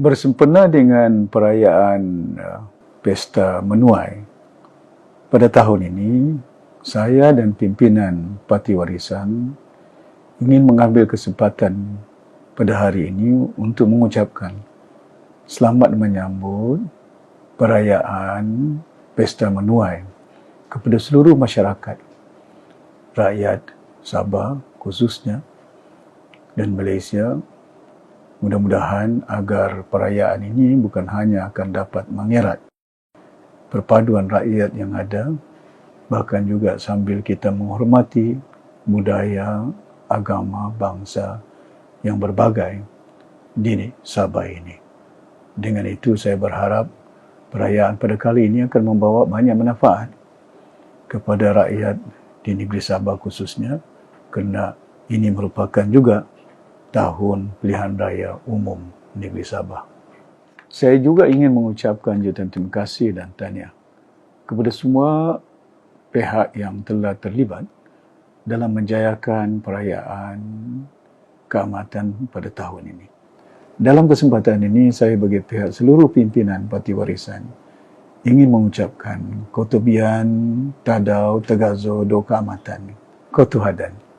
bersempena dengan perayaan uh, Pesta Menuai. Pada tahun ini, saya dan pimpinan Parti Warisan ingin mengambil kesempatan pada hari ini untuk mengucapkan selamat menyambut perayaan Pesta Menuai kepada seluruh masyarakat, rakyat Sabah khususnya dan Malaysia Mudah-mudahan agar perayaan ini bukan hanya akan dapat mengerat perpaduan rakyat yang ada, bahkan juga sambil kita menghormati budaya, agama, bangsa yang berbagai di Sabah ini. Dengan itu saya berharap perayaan pada kali ini akan membawa banyak manfaat kepada rakyat di negeri Sabah khususnya kerana ini merupakan juga tahun pilihan raya umum negeri Sabah. Saya juga ingin mengucapkan jutaan terima kasih dan tanya kepada semua pihak yang telah terlibat dalam menjayakan perayaan keamatan pada tahun ini. Dalam kesempatan ini, saya bagi pihak seluruh pimpinan Parti Warisan ingin mengucapkan kotobian, tadau, tegazo, doa keamatan. Kotuhadan.